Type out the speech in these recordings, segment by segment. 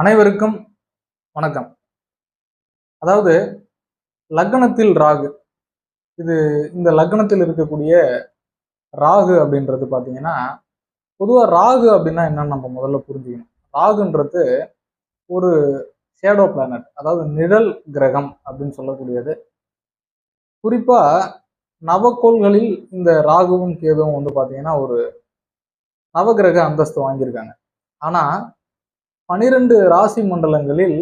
அனைவருக்கும் வணக்கம். அதாவது லக்னத்தில் ராகு. இது இந்த லக்னத்தில் இருக்கக்கூடிய ராகு அப்படின்றது பார்த்தீங்கன்னா பொதுவாக ராகு அப்படின்னா என்னன்னு நம்ம முதல்ல புரிஞ்சுக்கணும். ராகுன்றது ஒரு ஷேடோ பிளானட் அதாவது நிழல் கிரகம் அப்படின்னு சொல்லக்கூடியது. குறிப்பாக நவக்கோள்களில் இந்த ராகுவும் கேதுவும் வந்து பார்த்தீங்கன்னா ஒரு நவகிரக அந்தஸ்து வாங்கியிருக்காங்க. ஆனால் பனிரெண்டு ராசி மண்டலங்களில்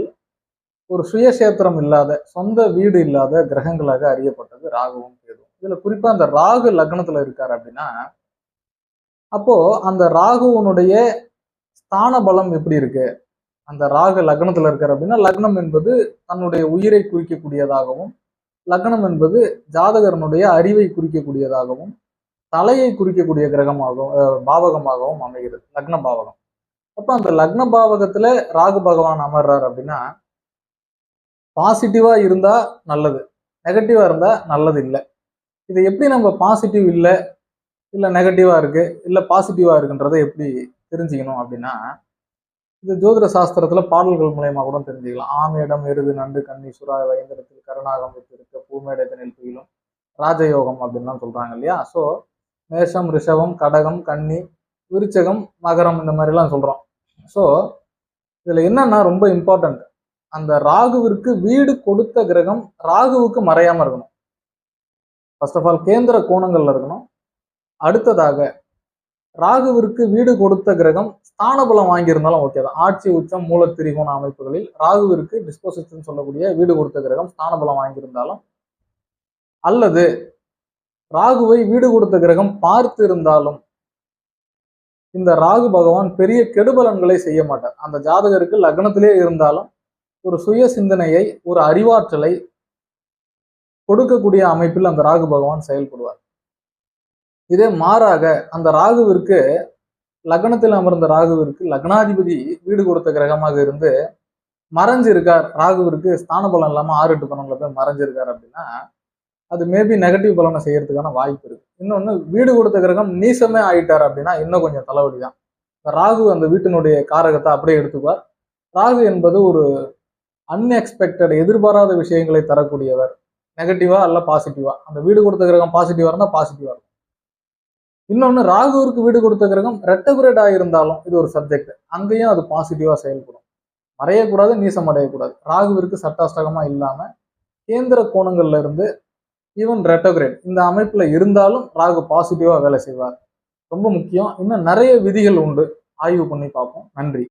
ஒரு சுயசேத்திரம் இல்லாத சொந்த வீடு இல்லாத கிரகங்களாக அறியப்பட்டது ராகுவும் கேதுவும். இதுல குறிப்பா அந்த ராகு லக்னத்துல இருக்காரு அப்படின்னா அப்போ அந்த ராகுவனுடைய ஸ்தான பலம் எப்படி இருக்கு? அந்த ராகு லக்னத்துல இருக்காரு அப்படின்னா லக்னம் என்பது தன்னுடைய உயிரை குறிக்கக்கூடியதாகவும் லக்னம் என்பது ஜாதகரனுடைய அறிவை குறிக்கக்கூடியதாகவும் தலையை குறிக்கக்கூடிய கிரகமாகவும் பாவகமாகவும் அமைகிறது லக்ன பாவகம். அப்ப அந்த லக்ன பாவகத்துல ராகு பகவான் அமர்றாரு அப்படின்னா பாசிட்டிவா இருந்தா நல்லது. நெகட்டிவா இருந்தா நல்லது இல்லை. இது எப்படி நம்ம பாசிட்டிவ் இல்லை இல்லை நெகட்டிவா இருக்கு இல்லை பாசிட்டிவா இருக்குன்றதை எப்படி தெரிஞ்சுக்கணும் அப்படின்னா இது ஜோதிட சாஸ்திரத்துல பாடல்கள் மூலயமா கூட தெரிஞ்சுக்கலாம். ஆமேடம் எருது நண்டு கன்னி சுறா வைந்தரத்தில் கருணாகம் வைத்திருக்க பூமேடத்தினில் புயிலும் ராஜயோகம் அப்படின்லாம் சொல்றாங்க இல்லையா? ஸோ மேஷம் ரிஷபம் கடகம் கன்னி விருச்சகம் மகரம் இந்த மாதிரிலாம் சொல்றோம். ஸோ இதில் என்னன்னா ரொம்ப இம்பார்ட்டன்ட் அந்த ராகுவிற்கு வீடு கொடுத்த கிரகம் ராகுவுக்கு மறையாமல் இருக்கணும். ஃபர்ஸ்ட் ஆஃப் ஆல் கேந்திர கோணங்கள்ல இருக்கணும். அடுத்ததாக ராகுவிற்கு வீடு கொடுத்த கிரகம் ஸ்தானபலம் வாங்கியிருந்தாலும் ஓகே தான். ஆட்சி உச்சம் மூலத்திரிகோண அமைப்புகளில் ராகுவிற்கு டிஸ்போசிஷன் சொல்லக்கூடிய வீடு கொடுத்த கிரகம் ஸ்தானபலம் வாங்கியிருந்தாலும் அல்லது ராகுவை வீடு கொடுத்த கிரகம் பார்த்து இருந்தாலும் இந்த ராகு பகவான் பெரிய கெடுபலன்களை செய்ய மாட்டார். அந்த ஜாதகருக்கு லக்னத்திலே இருந்தாலும் ஒரு சுய சிந்தனையை ஒரு அறிவாற்றலை கொடுக்கக்கூடிய அமைப்பில் அந்த ராகு பகவான் செயல்படுவார். இதே மாறாக அந்த ராகுவிற்கு லக்னத்தில் அமர்ந்த ராகுவிற்கு லக்னாதிபதி வீடு கொடுத்த கிரகமாக இருந்து மறைஞ்சு இருக்கார் ராகுவிற்கு ஸ்தான பலம் இல்லாம ஆறு எட்டு பலன்ல போய் மறைஞ்சிருக்கார் அப்படின்னா அது மேபி நெகட்டிவ் பலனை செய்யறதுக்கான வாய்ப்பு இருக்கு. இன்னொன்னு வீடு கொடுத்த கிரகம் நீசமே ஆயிட்டார் அப்படின்னா இன்னும் கொஞ்சம் தலைவலி தான் ராகு அந்த வீட்டினுடைய காரகத்தை அப்படியே எடுத்துக்குவார். ராகு என்பது ஒரு அன்எக்ஸ்பெக்டட் எதிர்பாராத விஷயங்களை தரக்கூடியவர். நெகட்டிவா அல்ல பாசிட்டிவா அந்த வீடு கொடுத்த கிரகம் பாசிட்டிவா இருந்தால் பாசிட்டிவா இருக்கும். இன்னொன்னு ராகுவிற்கு வீடு கொடுத்த கிரகம் ரெட்டகுரேட் ஆகியிருந்தாலும் இது ஒரு சப்ஜெக்ட் அங்கேயும் அது பாசிட்டிவா செயல்படும். மறையக்கூடாது நீசம் அடையக்கூடாது ராகுவிற்கு சட்டாஷ்டகமா இல்லாம கேந்திர கோணங்கள்ல இருந்து ஈவன் ரெட்டோகிரேட் இந்த அமைப்பில் இருந்தாலும் ராகு பாசிட்டிவாக வேலை செய்வார். ரொம்ப முக்கியம். இன்னும் நிறைய விதிகள் உண்டு. ஆய்வு பண்ணி பார்ப்போம். நன்றி.